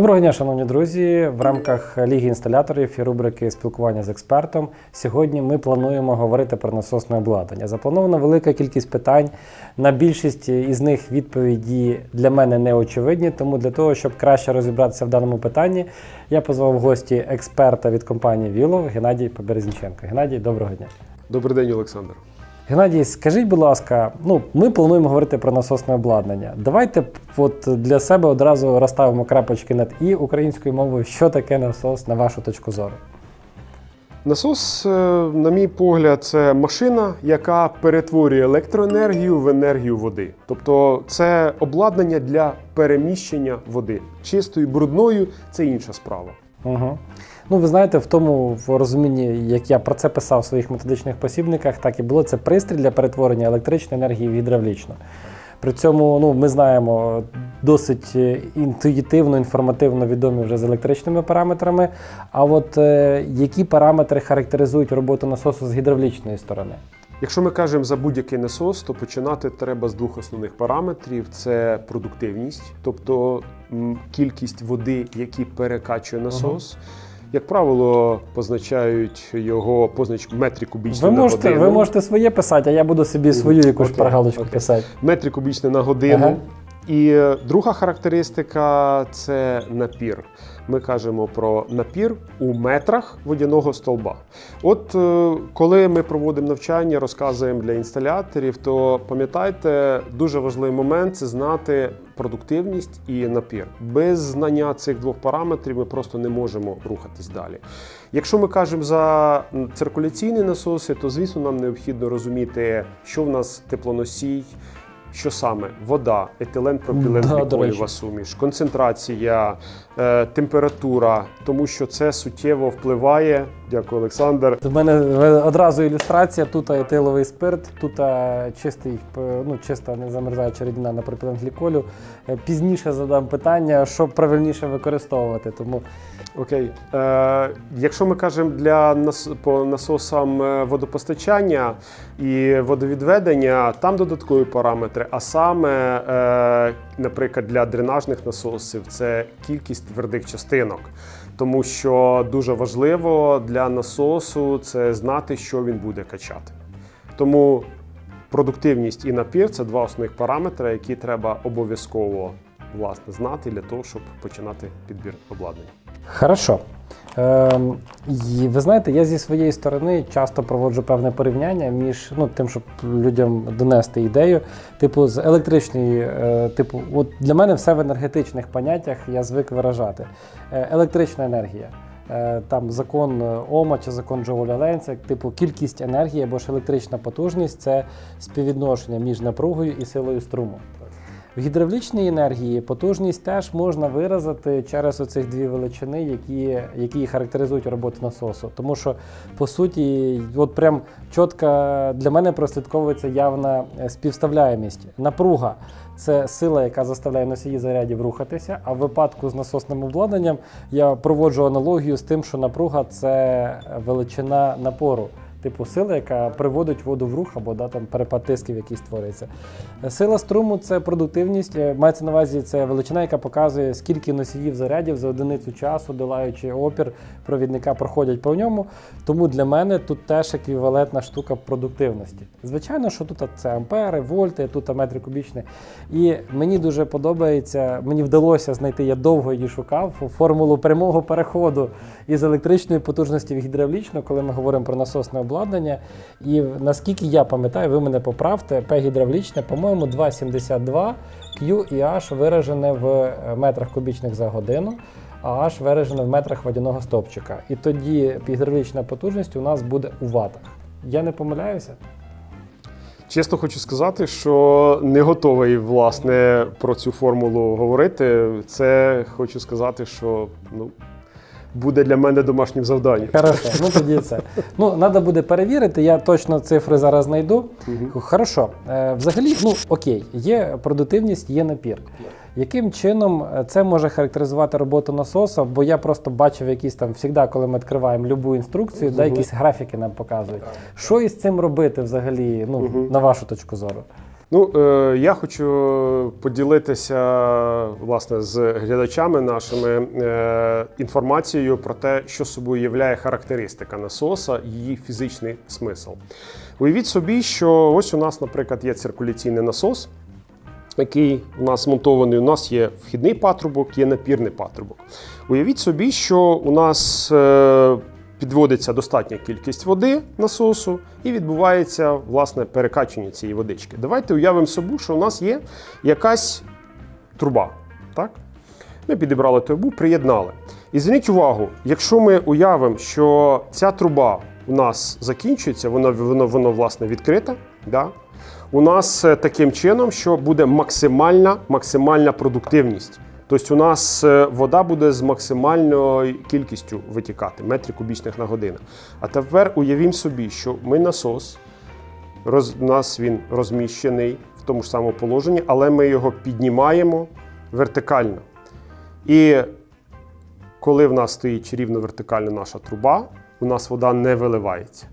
Доброго дня, шановні друзі. В рамках Ліги інсталяторів і рубрики спілкування з експертом. Сьогодні ми плануємо говорити про насосне обладнання. Запланована велика кількість питань. На більшість із них відповіді для мене не очевидні. Тому для того, щоб краще розібратися в даному питанні, я позвав в гості експерта від компанії Вілов Геннадій Поберезніченко. Геннадій, доброго дня. Добрий день, Олександр. Геннадій, скажіть, будь ласка, ну ми плануємо говорити про насосне обладнання. Давайте от для себе одразу розставимо крапочки над і українською мовою, що таке насос на вашу точку зору. Насос, е, на мій погляд, це машина, яка перетворює електроенергію в енергію води. Тобто це обладнання для переміщення води. Чистою, брудною це інша справа. Угу. Ну, ви знаєте, в тому в розумінні, як я про це писав в своїх методичних посібниках, так і було це пристрій для перетворення електричної енергії в гідравлічну. При цьому ну, ми знаємо досить е, інтуїтивно, інформативно відомі вже з електричними параметрами. А от е, які параметри характеризують роботу насосу з гідравлічної сторони? Якщо ми кажемо за будь-який насос, то починати треба з двох основних параметрів: це продуктивність, тобто кількість води, які перекачує насос. Як правило, позначають його познач метрі кубічні Ви на можете, годину. ви можете своє писати, а я буду собі свою якусь Окей, шпаргалочку окей. писати. метрі кубічні на годину. Ага. І е, друга характеристика це напір. Ми кажемо про напір у метрах водяного столба. От е, коли ми проводимо навчання, розказуємо для інсталяторів, то пам'ятайте, дуже важливий момент це знати продуктивність і напір. Без знання цих двох параметрів ми просто не можемо рухатись далі. Якщо ми кажемо за циркуляційні насоси, то звісно нам необхідно розуміти, що в нас теплоносій. Що саме? Вода, етилен, пропілен, Да, гліколєва суміш, концентрація, е, температура, тому що це суттєво впливає. Дякую, Олександр. У мене одразу ілюстрація. Тут етиловий спирт, тут е, чистий, п- ну, чиста не замерзаюча рідина на пропіленгліколю. Е, Пізніше задам питання, що правильніше використовувати. Тому Окей. Е, якщо ми кажемо для нас, по насосам е, водопостачання і водовідведення, там додаткові параметри. А саме, е, наприклад, для дренажних насосів це кількість твердих частинок. Тому що дуже важливо для насосу це знати, що він буде качати. Тому продуктивність і напір це два основних параметри, які треба обов'язково власне знати для того, щоб починати підбір обладнання. Хорошо. Ем, і ви знаєте, я зі своєї сторони часто проводжу певне порівняння між ну, тим, щоб людям донести ідею, типу, з електричної, е, типу, от для мене все в енергетичних поняттях я звик виражати. Е, електрична енергія. Е, Там закон е, Ома чи закон Джоуля Ленца, типу кількість енергії або ж електрична потужність це співвідношення між напругою і силою струму. В гідравлічній енергії потужність теж можна виразити через оцих дві величини, які, які характеризують роботу насосу. Тому що, по суті, от прям чітко для мене прослідковується явна е, співставляємість. Напруга це сила, яка заставляє носії зарядів рухатися. А в випадку з насосним обладнанням я проводжу аналогію з тим, що напруга це величина напору. Типу сила, яка приводить воду в рух або да, там, перепад тисків, який створюється. Сила струму це продуктивність. е, Мається на увазі це величина, яка показує, скільки носіїв зарядів за одиницю часу, долаючи опір провідника, проходять по ньому. Тому для мене тут теж еквівалентна штука продуктивності. Звичайно, що тут це ампери, вольти, тут метри кубічні. І мені дуже подобається, мені вдалося знайти, я довго її шукав, формулу прямого переходу із електричної потужності в гідравлічну, коли ми говоримо про насосне обладнання. І наскільки я пам'ятаю, ви мене поправте, П гідравлічне, по-моєму, 2,72 Q і H виражене в е, метрах кубічних за годину, а H виражене в метрах водяного стовпчика. І тоді гідравлічна потужність у нас буде у ватах. Я не помиляюся? Чесно хочу сказати, що не готовий власне про цю формулу говорити. Це хочу сказати, що ну, буде для мене домашнім завданням. Хорошо, ну тоді це. Ну, треба буде перевірити, я точно цифри зараз знайду. Хорошо. Е, взагалі, ну окей, є продуктивність, є напір. Яким чином е, це може характеризувати роботу насоса? Бо я просто бачив якісь там завжди, коли ми відкриваємо любу інструкцію, да, якісь графіки нам показують. Що із цим робити взагалі, ну, на вашу точку зору? Ну, е, я хочу поділитися власне з глядачами нашими е, інформацією про те, що собою являє характеристика насоса, її фізичний смисл. Уявіть собі, що ось у нас, наприклад, є циркуляційний насос, який у нас змонтований. У нас є вхідний патрубок, є напірний патрубок. Уявіть собі, що у нас е, підводиться достатня кількість води насосу і відбувається власне перекачування цієї водички. Давайте уявимо собі, що у нас є якась труба. Так? Ми підібрали трубу, приєднали. І зверніть увагу, якщо ми уявимо, що ця труба у нас закінчується, воно, воно, воно власне відкрита. Да? У нас е, таким чином, що буде максимальна, максимальна продуктивність. Тобто у нас е, вода буде з максимальною кількістю витікати, метрів кубічних на годину. А тепер уявімо собі, що ми насос, роз, у нас він розміщений в тому ж самому положенні, але ми його піднімаємо вертикально. І коли в нас стоїть рівно вертикально наша труба, у нас вода не виливається.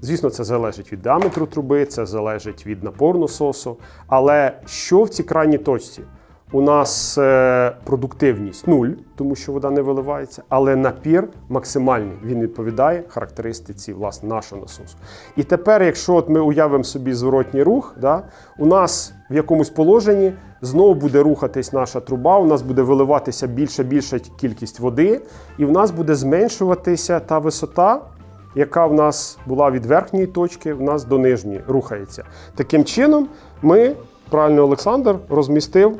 Звісно, це залежить від діаметру труби, це залежить від напору насосу. Але що в цій крайній точці? У нас е, продуктивність нуль, тому що вода не виливається, але напір максимальний. Він відповідає характеристиці власне нашого насосу. І тепер, якщо от ми уявимо собі зворотній рух, да, у нас в якомусь положенні знову буде рухатись наша труба, у нас буде виливатися більша більша кількість води, і в нас буде зменшуватися та висота, яка в нас була від верхньої точки, в нас до нижньої рухається. Таким чином, ми, правильно Олександр, розмістив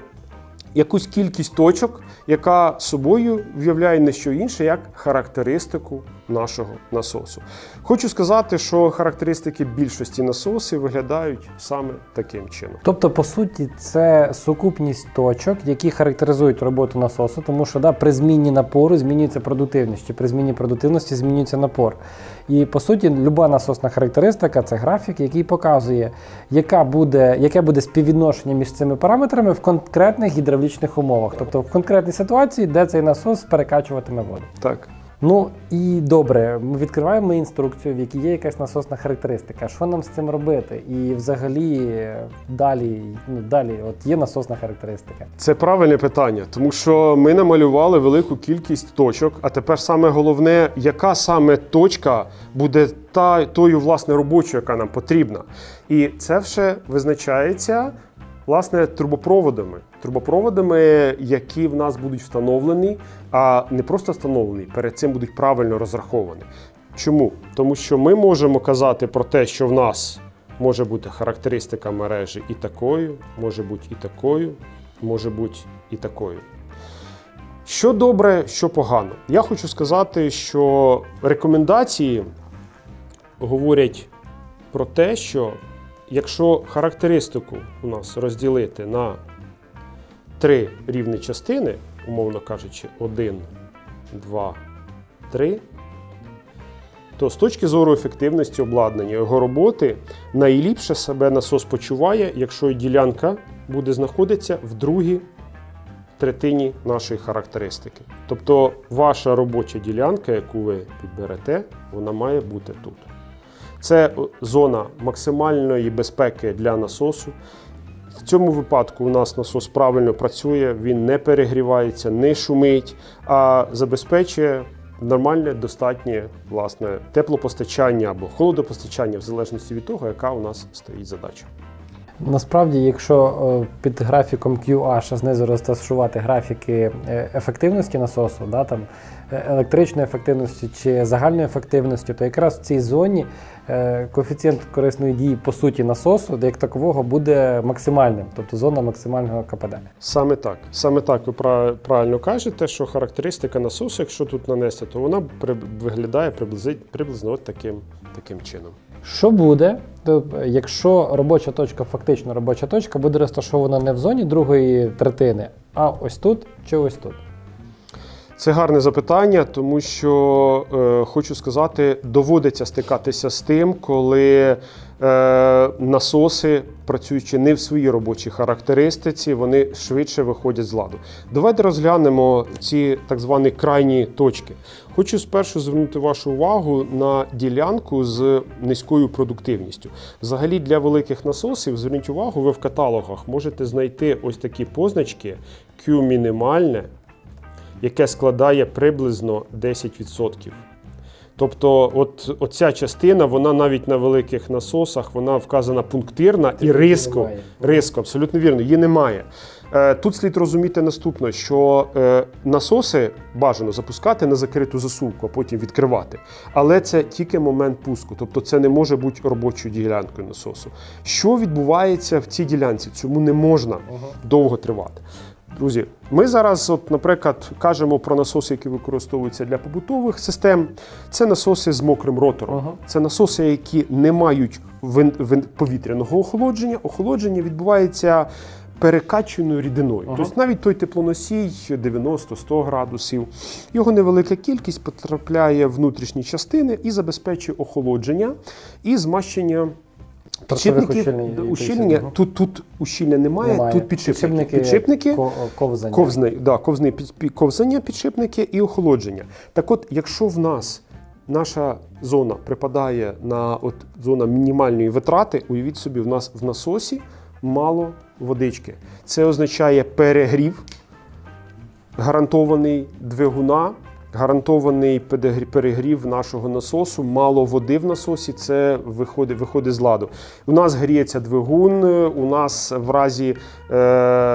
якусь кількість точок, яка собою виявляє не що інше, як характеристику нашого насосу. Хочу сказати, що характеристики більшості насосів виглядають саме таким чином. Тобто, по суті, це сукупність точок, які характеризують роботу насосу, тому що да, при зміні напору змінюється продуктивність, чи при зміні продуктивності змінюється напор. І по суті, люба насосна характеристика це графік, який показує, яка буде, яке буде співвідношення між цими параметрами в конкретних гідравлічних умовах, тобто в конкретній ситуації, де цей насос перекачуватиме воду. Так. Ну і добре, ми відкриваємо інструкцію, в якій є якась насосна характеристика. Що нам з цим робити? І взагалі е, далі, ну далі, от є насосна характеристика. Це правильне питання, тому що ми намалювали велику кількість точок. А тепер саме головне, яка саме точка буде та тою власне робочою, яка нам потрібна. І це все визначається власне трубопроводами. Трубопроводами, які в нас будуть встановлені, а не просто встановлені, перед цим будуть правильно розраховані. Чому? Тому що ми можемо казати про те, що в нас може бути характеристика мережі і такою, може бути і такою, може бути і такою. Що добре, що погано. Я хочу сказати, що рекомендації говорять про те, що якщо характеристику у нас розділити на три рівні частини, умовно кажучи, 1, 2, 3, то з точки зору ефективності обладнання його роботи найліпше себе насос почуває, якщо ділянка буде знаходитися в другій третині нашої характеристики. Тобто ваша робоча ділянка, яку ви підберете, вона має бути тут. Це зона максимальної безпеки для насосу. В цьому випадку у нас насос правильно працює, він не перегрівається, не шумить, а забезпечує нормальне, достатнє власне теплопостачання або холодопостачання, в залежності від того, яка у нас стоїть задача. Насправді, якщо е, під графіком QH знизу розташувати графіки е, ефективності насосу, да, там, е, електричної ефективності чи загальної ефективності, то якраз в цій зоні коефіцієнт корисної дії по суті насосу, як такового, буде максимальним, тобто зона максимального КПД. Саме так. Саме так ви правильно кажете, що характеристика насосу, якщо тут нанести, то вона виглядає приблизно, приблизно таким, таким чином. Що буде, то, е, якщо робоча точка, фактично робоча точка, буде розташована не в зоні другої третини, а ось тут чи ось тут? Це гарне запитання, тому що е, хочу сказати, доводиться стикатися з тим, коли насоси, працюючи не в своїй робочій характеристиці, вони швидше виходять з ладу. Давайте розглянемо ці так звані крайні точки. Хочу спершу звернути вашу увагу на ділянку з низькою продуктивністю. Взагалі для великих насосів, зверніть увагу, ви в каталогах можете знайти ось такі позначки Q мінімальне, яке складає приблизно 10%. Тобто, от оця частина, вона навіть на великих насосах, вона вказана пунктирна і риско. Риско, абсолютно вірно, її немає. Е, Тут слід розуміти наступне, що е, насоси бажано запускати на закриту засувку, а потім відкривати. Але це тільки момент пуску, тобто це не може бути робочою ділянкою насосу. Що відбувається в цій ділянці? Цьому не можна довго тривати. Друзі, ми зараз, от, наприклад, кажемо про насоси, які використовуються для побутових систем. Це насоси з мокрим ротором. Ага. Це насоси, які не мають вин- вин- повітряного охолодження. Охолодження відбувається перекаченою рідиною. Ага. Тобто навіть той теплоносій 90-100 градусів, його невелика кількість потрапляє в внутрішні частини і забезпечує охолодження і змащення. Підшипників, ущільнень ущільнення. ага. Тут, тут ущільнення немає, Немає. тут підшипники. Підшипники, підшипники ко- ковзання. Ковзни, да, ковзни, під- ковзання, підшипники і охолодження. Так от, якщо в нас наша зона припадає на от зона мінімальної витрати, уявіть собі, в нас в насосі мало водички. Це означає перегрів, гарантований двигуна, гарантований перегрів нашого насосу, мало води в насосі, це виходить, виходить з ладу. У нас гріється двигун, у нас в разі, е,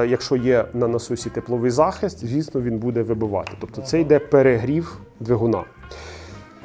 якщо є на насосі тепловий захист, звісно, він буде вибивати. Тобто це йде перегрів двигуна.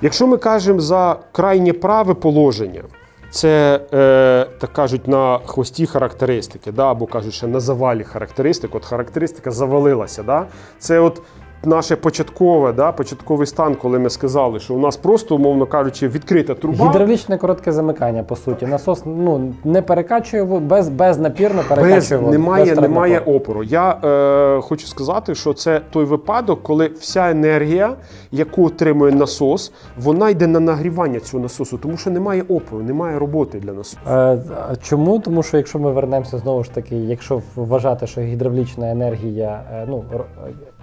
Якщо ми кажемо за крайнє праве положення, це е, так кажуть на хвості характеристики, да, або кажуть, ще на завалі характеристик. От характеристика завалилася. Да? Це от наше початкове, да, початковий стан, коли ми сказали, що у нас просто, умовно кажучи, відкрита труба. Гідравлічне коротке замикання, по суті. Насос ну, не перекачує без, безнапірно перекачує Без, воду. немає, без немає опору. Я е, хочу сказати, що це той випадок, коли вся енергія, яку отримує насос, вона йде на нагрівання цього насосу, тому що немає опору, немає роботи для насосу. Е, Чому? Тому що якщо ми вернемося знову ж таки, якщо вважати, що гідравлічна енергія, е, ну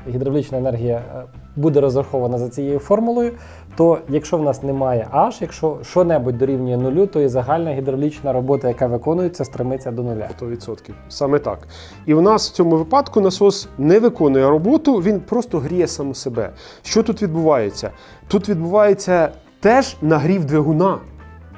гідравлічна енергія е, буде розрахована за цією формулою, то якщо в нас немає H, якщо що-небудь дорівнює нулю, то і загальна гідравлічна робота, яка виконується, стремиться до нуля. 100%. Саме так. І в нас в цьому випадку насос не виконує роботу, він просто гріє сам себе. Що тут відбувається? Тут відбувається теж нагрів двигуна.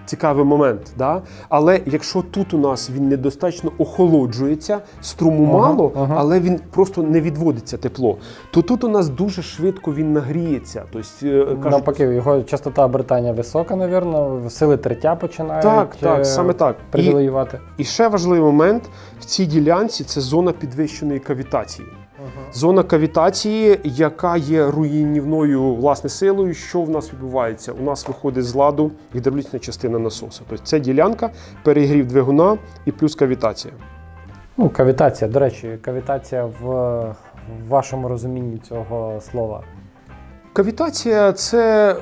Цікавий момент, да? але якщо тут у нас він недостатньо охолоджується, струму Ага, мало, ага. але він просто не відводиться тепло, то тут у нас дуже швидко він нагріється. Тобто, е, кажуть, Навпаки, його частота обертання висока, навірно, сили триття починають Так, так, е, саме так. І- І ще важливий момент в цій ділянці це зона підвищеної кавітації. Зона кавітації, яка є руйнівною власне силою, що в нас відбувається? У нас виходить з ладу гідравлічна частина насоса. Тобто це ділянка, перегрів двигуна і плюс кавітація. Ну, кавітація, до речі, кавітація в, в вашому розумінні цього слова. Кавітація це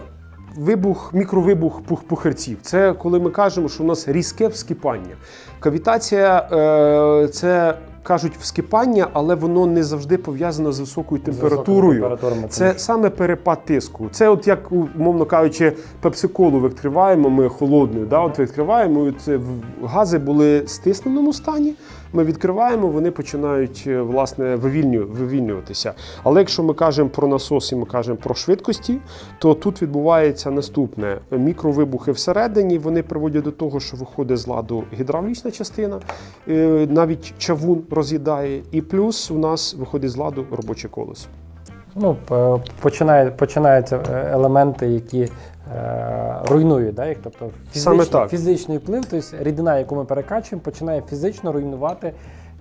вибух, мікровибух пух пухирців. Це коли ми кажемо, що у нас різке вскипання. Кавітація е, це кажуть вскипання, але воно не завжди пов'язано з високою температурою. Це саме перепад тиску. Це от як, умовно кажучи, пепсиколу відкриваємо ми холодною. Да? От відкриваємо, це гази були в стисненому стані. Ми відкриваємо, вони починають е, власне вивільню, вивільнюватися. Але якщо ми кажемо про насос і ми кажемо про швидкості, то тут відбувається наступне: мікровибухи всередині вони приводять до того, що виходить з ладу гідравлічна частина, е, навіть чавун роз'їдає, і плюс у нас виходить з ладу робоче колесо. Ну, починає, починаються е, елементи, які е, руйнують, да, їх. Тобто Саме фізичний, так. фізичний вплив, тобто рідина, яку ми перекачуємо, починає фізично руйнувати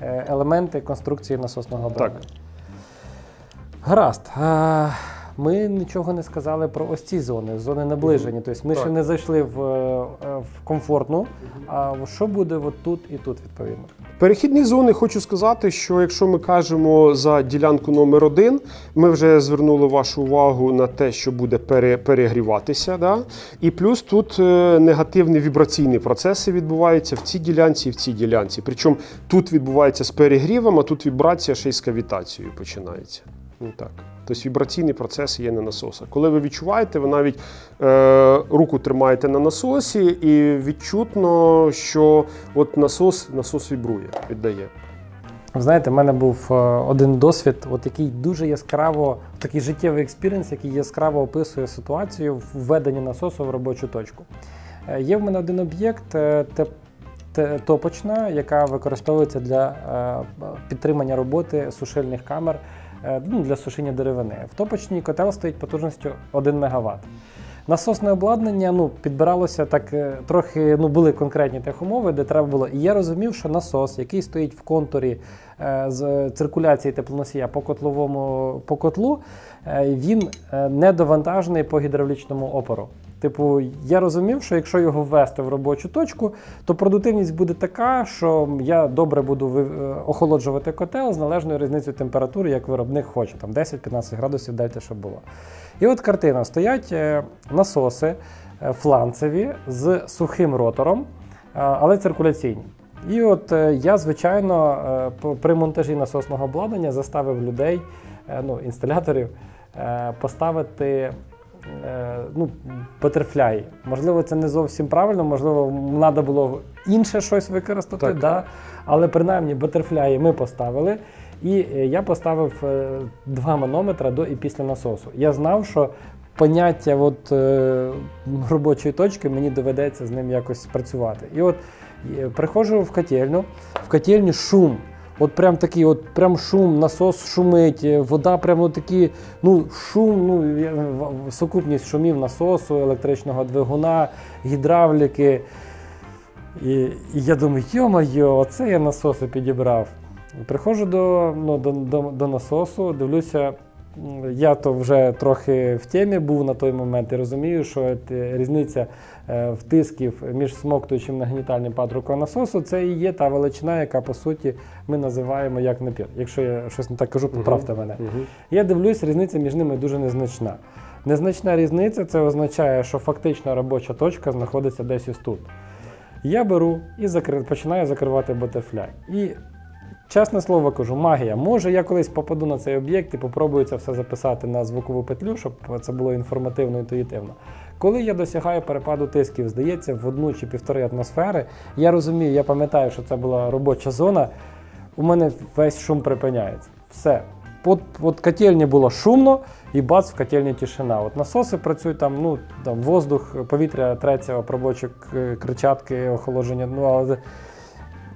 е, елементи конструкції насосного обладнання. Гаразд. Е, Ми нічого не сказали про ось ці зони, зони наближені. Тобто ми Так. ще не зайшли в, в комфортну. А що буде от тут і тут відповідно? Перехідні зони хочу сказати, що якщо ми кажемо за ділянку номер один, ми вже звернули вашу увагу на те, що буде пере, перегріватися. Да? І плюс тут е, негативні вібраційні процеси відбуваються в цій ділянці і в цій ділянці. Причому тут відбувається з перегрівом, а тут вібрація ще й з кавітацією починається. Ну, так. Тобто вібраційний процес є на насосах. Коли ви відчуваєте, ви навіть е, руку тримаєте на насосі, і відчутно, що от насос, насос вібрує, віддає. Знаєте, в мене був е, один досвід, от який дуже яскраво, такий життєвий експіріенс, який яскраво описує ситуацію в введенні насосу в робочу точку. Е, Є в мене один об'єкт е, топочна, яка використовується для підтримання роботи сушильних камер ну, для сушіння деревини. В топочній котел стоїть потужністю 1 МВт. Насосне обладнання ну, підбиралося так е, трохи, ну були конкретні техумови, де треба було. І я розумів, що насос, який стоїть в контурі е, з циркуляції теплоносія по котловому по котлу, е, він е, не довантажений по гідравлічному опору. Типу, я розумів, що якщо його ввести в робочу точку, то продуктивність буде така, що я добре буду е, охолоджувати котел з належною різницею температури, як виробник хоче, там 10-15 градусів дайте, щоб було. І от картина: стоять е, насоси е, фланцеві з сухим ротором, але циркуляційні. І от я, звичайно, при монтажі насосного обладнання заставив людей, ну, інсталяторів, поставити. Е, Ну, батерфляй. Можливо, це не зовсім правильно, можливо, треба було інше щось використати, Так. да? але принаймні батерфляї ми поставили. І е, я поставив е, два манометра до і після насосу. Я знав, що поняття от, робочої точки мені доведеться з ним якось працювати. І от приходжу в котельню, в котельні шум. От прям такий, от прям шум, насос шумить, е, вода прямо такі, ну, шум, ну, сукупність шумів насосу, електричного двигуна, гідравліки. І, і я думаю, йо-моє, оце я насоси підібрав. Приходжу до, ну, до, до, до насосу, дивлюся, я то вже трохи в темі був на той момент і розумію, що е, різниця втисків між смоктуючим нагнітальним патруком насосу це і є та величина, яка по суті ми називаємо як напір. Якщо я щось не так кажу, поправте мене. Я дивлюсь, різниця між ними дуже незначна. Незначна різниця це означає, що фактично робоча точка знаходиться десь ось тут. Я беру і закри... починаю закривати батерфляй. І чесне слово кажу, магія. Може, я колись попаду на цей об'єкт і попробую це все записати на звукову петлю, щоб це було інформативно інтуїтивно. Коли я досягаю перепаду тисків, здається, в одну чи півтори атмосфери, я розумію, я пам'ятаю, що це була робоча зона, у мене весь шум припиняється. Все. От, от котельні було шумно, і бац, в котельні тишина. От насоси працюють там, ну там воздух, повітря треться об робочі к- кричатки, охолодження. Ну, але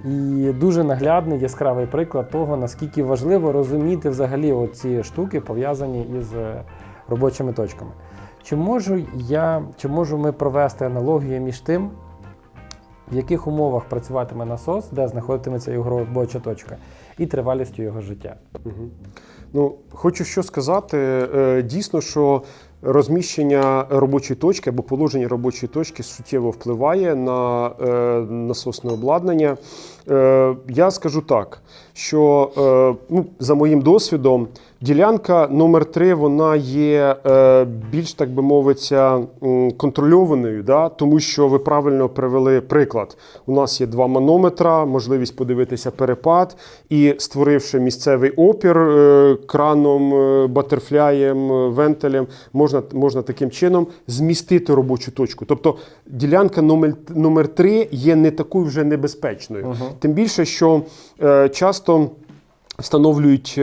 і дуже наглядний яскравий приклад того, наскільки важливо розуміти взагалі ці штуки, пов'язані із е, робочими точками. Чи можу я, чи можу ми провести аналогію між тим, в яких умовах працюватиме насос, де знаходитиметься його робоча точка, і тривалістю його життя? Мгм. Ну, хочу що сказати. Е, Дійсно, що розміщення робочої точки або положення робочої точки суттєво впливає на е, насосне обладнання. Е, Я скажу так, що ну, за моїм досвідом, ділянка номер 3 вона є е, більш, так би мовиться, контрольованою, да? тому що ви правильно привели приклад. У нас є два манометра, можливість подивитися перепад, і створивши місцевий опір е, краном, е, батерфляєм, вентилем, можна, можна таким чином змістити робочу точку. Тобто ділянка номер, номер 3 є не такою вже небезпечною. Тим більше, що е, часто. Встановлюють, е,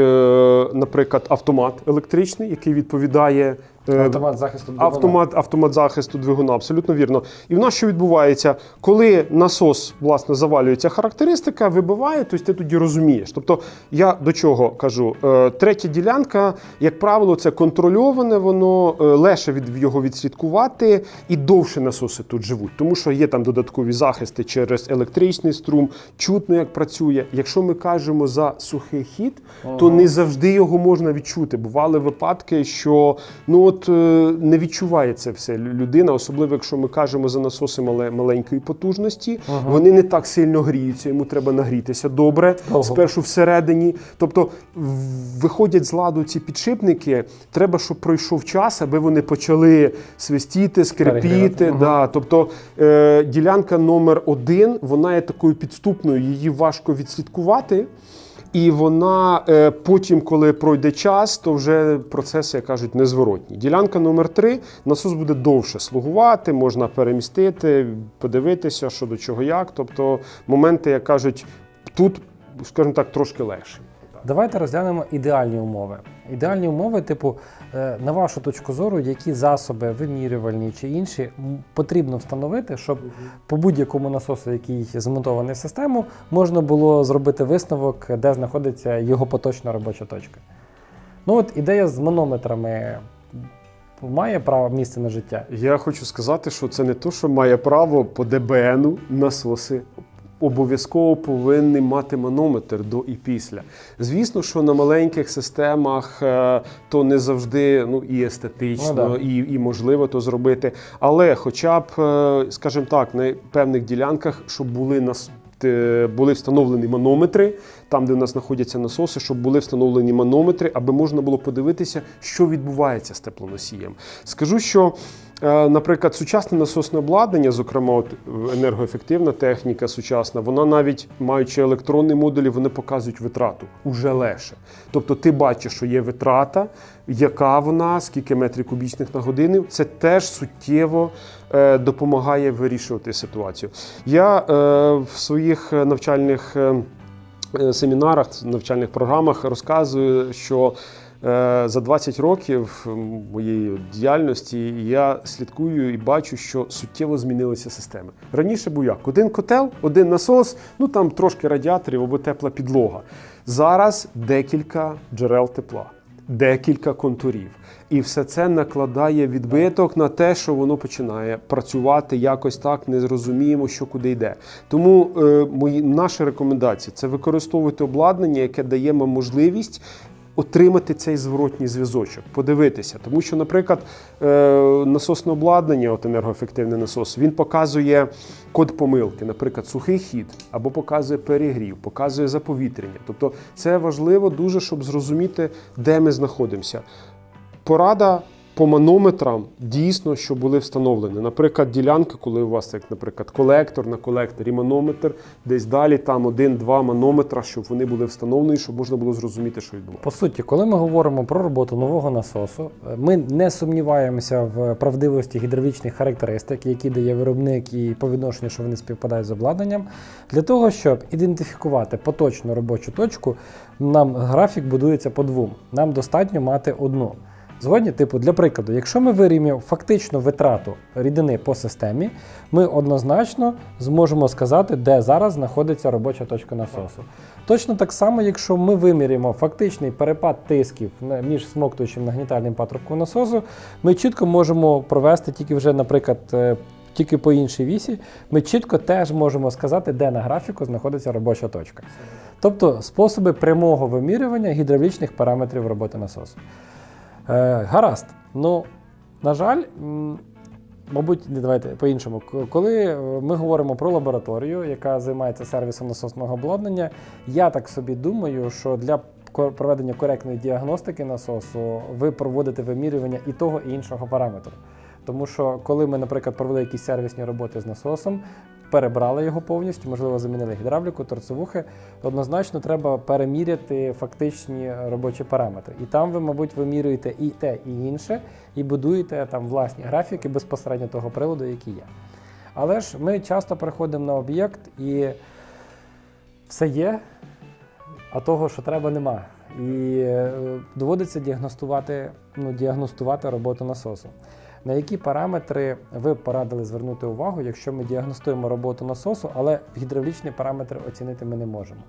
наприклад, автомат електричний, який відповідає Автомат захисту двигуна. Автомат, автомат захисту двигуна, абсолютно вірно. І в нас що відбувається, коли насос власне завалюється характеристика, вибиває, тобто ти тоді розумієш. Тобто, я до чого кажу? Е, третя ділянка, як правило, це контрольоване, воно е, легше від його відслідкувати і довше насоси тут живуть, тому що є там додаткові захисти через електричний струм, чутно як працює. Якщо ми кажемо за сухий хід, то не завжди його можна відчути. Бували випадки, що ну от е, не відчуває це все людина, особливо якщо ми кажемо за насоси мале, маленької потужності, вони не так сильно гріються, йому треба нагрітися добре, Довго. спершу всередині. Тобто виходять з ладу ці підшипники, треба, щоб пройшов час, аби вони почали свистіти, скрипіти. Перегрівати. Да. Тобто е, ділянка номер один, вона є такою підступною, її важко відслідкувати. І вона е, потім, коли пройде час, то вже процеси, як кажуть, незворотні. Ділянка номер 3 насос буде довше слугувати, можна перемістити, подивитися, що до чого як. Тобто моменти, як кажуть, тут, скажімо так, трошки легше. Давайте розглянемо ідеальні умови. Ідеальні умови, типу, на вашу точку зору, які засоби вимірювальні чи інші потрібно встановити, щоб по будь-якому насосу, який змонтований в систему, можна було зробити висновок, де знаходиться його поточна робоча точка. Ну от ідея з манометрами має право місце на життя. Я хочу сказати, що це не то, що має право по ДБНу насоси. Обов'язково повинні мати манометр до і після. Звісно, що на маленьких системах е, то не завжди ну, і естетично, Ну, да. і, і можливо то зробити. Але хоча б, е, скажімо так, на певних ділянках, щоб були нас. е, Були встановлені манометри там, де в нас знаходяться насоси, щоб були встановлені манометри, аби можна було подивитися, що відбувається з теплоносієм. Скажу, що, наприклад, сучасне насосне обладнання, зокрема, от енергоефективна техніка сучасна, вона навіть маючи електронні модулі, вони показують витрату уже легше. Тобто, ти бачиш, що є витрата, яка вона, скільки метрів кубічних на годину, це теж суттєво е, допомагає вирішувати ситуацію. Я е, в своїх е, навчальних. е, е, семінарах, навчальних програмах розказую, що е, за 20 років моєї діяльності я слідкую і бачу, що суттєво змінилися системи. Раніше був як один котел, один насос, ну там трошки радіаторів або тепла підлога. Зараз декілька джерел тепла. Декілька контурів, і все це накладає відбиток на те, що воно починає працювати якось так, не зрозуміємо, що куди йде. Тому е, мої наші рекомендації це використовувати обладнання, яке дає вам можливість. Отримати цей зворотній зв'язочок, подивитися, тому що, наприклад, е, насосне обладнання, от енергоефективний насос, він показує код помилки, наприклад, сухий хід, або показує перегрів, показує заповітрення. Тобто, це важливо дуже, щоб зрозуміти, де ми знаходимося. Порада по манометрам дійсно, що були встановлені. Наприклад, ділянка, коли у вас, як, наприклад, колектор на колекторі манометр, десь далі там один-два манометра, щоб вони були встановлені, щоб можна було зрозуміти, що відбувається. По суті, коли ми говоримо про роботу нового насосу, е, ми не сумніваємося в правдивості гідравлічних характеристик, які дає виробник, і по відношенню, що вони співпадають з обладнанням. Для того, щоб ідентифікувати поточну робочу точку, нам графік будується по двом. Нам достатньо мати одну. Згодні, типу, для прикладу, якщо ми вирівняємо фактичну витрату рідини по системі, ми однозначно зможемо сказати, де зараз знаходиться робоча точка насосу. Точно так само, якщо ми виміряємо фактичний перепад тисків між смоктуючим нагнітальним патрубком насосу, ми чітко можемо провести тільки вже, наприклад, е, тільки по іншій вісі, ми чітко теж можемо сказати, де на графіку знаходиться робоча точка. Тобто способи прямого вимірювання гідравлічних параметрів роботи насосу. Е, гаразд. Ну, на жаль, мабуть, давайте по-іншому. Коли е, ми говоримо про лабораторію, яка займається сервісом насосного обладнання, я так собі думаю, що для проведення коректної діагностики насосу ви проводите вимірювання і того, і іншого параметру. Тому що коли ми, наприклад, провели якісь сервісні роботи з насосом, перебрали його повністю, можливо, замінили гідравліку, торцевухи, однозначно треба переміряти фактичні робочі параметри. І там ви, мабуть, вимірюєте і те, і інше, і будуєте там власні графіки безпосередньо того приладу, який є. Але ж ми часто приходимо на об'єкт і все є, а того, що треба, нема. і е, доводиться діагностувати, ну, діагностувати роботу насосу. На які параметри ви б порадили звернути увагу, якщо ми діагностуємо роботу насосу, але гідравлічні параметри оцінити ми не можемо?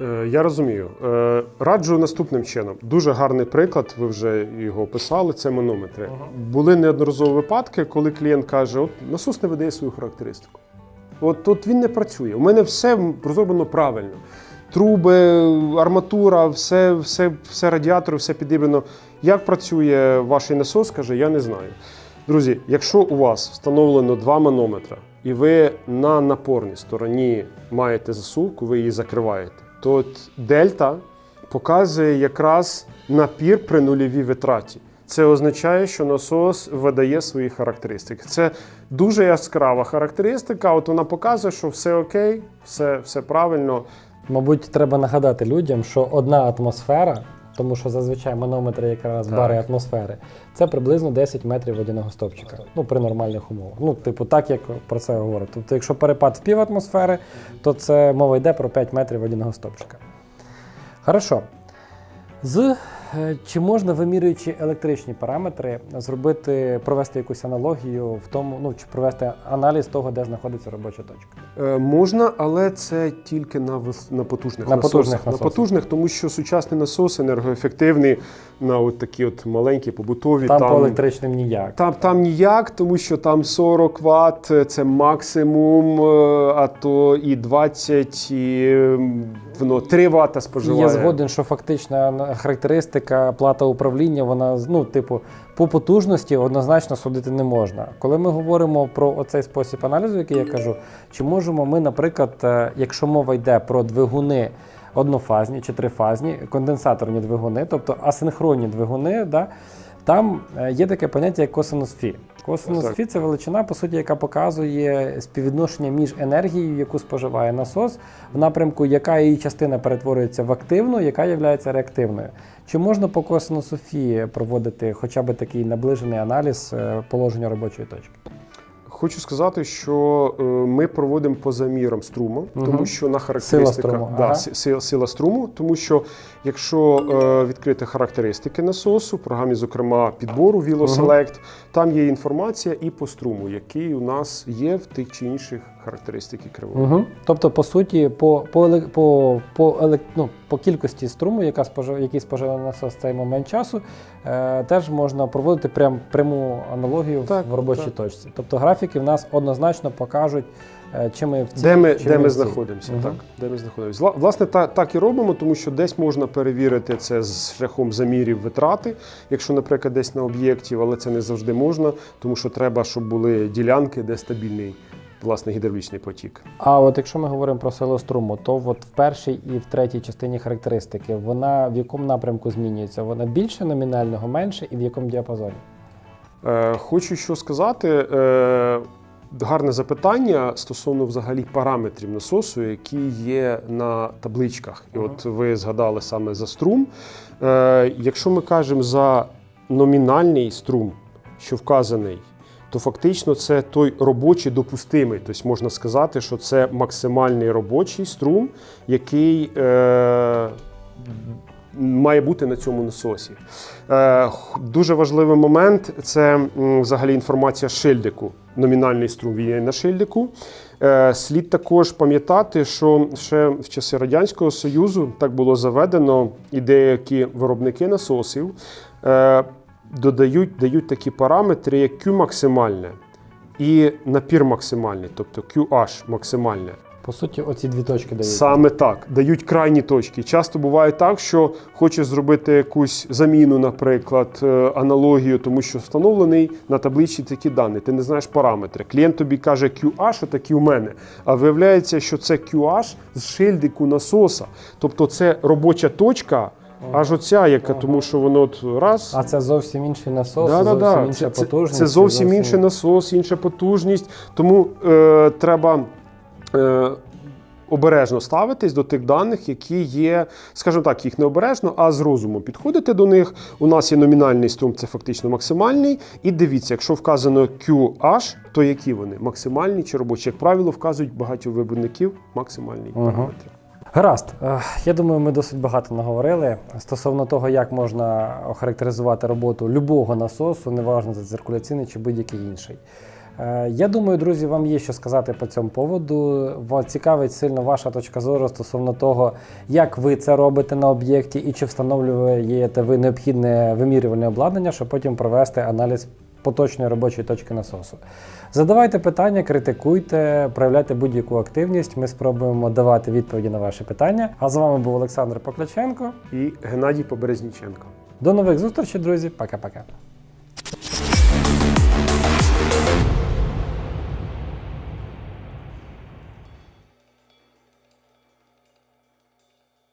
Е, Я розумію. Е, Раджу наступним чином. Дуже гарний приклад, ви вже його описали, це манометри. Були неодноразові випадки, коли клієнт каже: от насос не видає свою характеристику. От тут він не працює. У мене все зроблено правильно. Труби, арматура, все, все, все радіатори, все підібрано. Як працює ваш насос, каже, я не знаю. Друзі, якщо у вас встановлено два манометра, і ви на напорній стороні маєте засувку, ви її закриваєте, то дельта показує якраз напір при нульовій витраті. Це означає, що насос видає свої характеристики. Це дуже яскрава характеристика. От вона показує, що все окей, все, все правильно. Мабуть, треба нагадати людям, що одна атмосфера, тому що зазвичай манометри якраз Так. бари атмосфери, це приблизно 10 метрів водяного стовпчика. Ну, при нормальних умовах. Ну, типу, так як про це говорять. Тобто, якщо перепад в пів атмосфери, то це мова йде про 5 метрів водяного стовпчика. Хорошо. З чи можна, вимірюючи електричні параметри, зробити, провести якусь аналогію в тому, ну чи провести аналіз того, де знаходиться робоча точка? Е, можна, але це тільки на, вис- на потужних На насосах. потужних На насосах. потужних, тому що сучасний насос енергоефективний на от такі от маленькі побутові. Там, по електричним ніяк. Там, там ніяк, тому що там 40 Вт – це максимум, е, а то і 20, і воно 3 Вт споживає. Я згоден, що фактична характеристика плата управління, вона ну, типу, по потужності однозначно судити не можна. Коли ми говоримо про оцей спосіб аналізу, який я кажу, чи можемо ми, наприклад, е, якщо мова йде про двигуни однофазні чи трифазні, конденсаторні двигуни, тобто асинхронні двигуни, да, там е, є таке поняття як косинус фі. Косинус фі це величина, по суті, яка показує співвідношення між енергією, яку споживає насос, в напрямку, яка її частина перетворюється в активну, яка є реактивною. Чи можна по косинусу фі проводити хоча б такий наближений аналіз е, положення робочої точки? Хочу сказати, що е, ми проводимо поза міром струму, тому що на характеристика струму, да, ага. сила, сила струму, тому що якщо е, відкрити характеристики насосу, в програмі, зокрема, підбору VeloSelect, там є інформація і по струму, який у нас є в тих чи інших характеристики кривого. Угу. Тобто, по суті, по, по, по, по, ну, по кількості струму, яка спожив, який споживає насос в цей момент часу, е, теж можна проводити прям пряму аналогію Так, в робочій так. точці. Тобто графіки в нас однозначно покажуть, чи ми в цій, Де ми, чи де ми в знаходимося? Мгм. Так, де ми знаходимося. Власне, та, так і робимо, тому що десь можна перевірити це з шляхом замірів витрати, якщо, наприклад, десь на об'єкті, але це не завжди можна, тому що треба, щоб були ділянки, де стабільний власне гідравлічний потік. А от якщо ми говоримо про силу струму, то от в першій і в третій частині характеристики вона в якому напрямку змінюється? Вона більше номінального, менше і в якому діапазоні? Е, хочу що сказати. Е, Гарне запитання стосовно взагалі параметрів насосу, які є на табличках. І от ви згадали саме за струм. Е, якщо ми кажемо за номінальний струм, що вказаний, то фактично це той робочий допустимий. Тобто можна сказати, що це максимальний робочий струм, який е, має бути на цьому насосі. Е, дуже важливий момент це взагалі інформація шильдику. Номінальний струм є на шильдику. Е, слід також пам'ятати, що ще в часи Радянського Союзу так було заведено, і деякі виробники насосів е, додають дають такі параметри, як Q максимальне і напір максимальний, тобто QH максимальне. По суті, оці дві точки дають. Саме так, дають крайні точки. Часто буває так, що хочеш зробити якусь заміну, наприклад, е, аналогію, тому що встановлений на табличці такі дані. Ти не знаєш параметри. Клієнт тобі каже QH, такі у мене. А виявляється, що це QH з шильдику насоса. Тобто це робоча точка, аж оця, яка, тому що воно от раз. А це зовсім інший насос, Да, зовсім да. інша Це, це, потужність. це зовсім інший насос, інша потужність. Тому е, треба обережно ставитись до тих даних, які є, скажімо так, їх не обережно, а з розумом підходити до них. У нас є номінальний струм, це фактично максимальний. І дивіться, якщо вказано QH, то які вони? Максимальні чи робочі? Як правило, вказують багато виробників максимальні Ага. параметри. Гаразд, Е, я думаю, ми досить багато наговорили стосовно того, як можна охарактеризувати роботу любого насосу, неважно це циркуляційний чи будь-який інший. Е, Я думаю, друзі, вам є що сказати по цьому поводу. Цікавить сильно ваша точка зору стосовно того, як ви це робите на об'єкті і чи встановлюєте ви необхідне вимірювальне обладнання, щоб потім провести аналіз поточної робочої точки насосу. Задавайте питання, критикуйте, проявляйте будь-яку активність. Ми спробуємо давати відповіді на ваші питання. А з вами був Олександр Покляченко. І Геннадій Поберезніченко. До нових зустрічей, друзі. Пока-пока.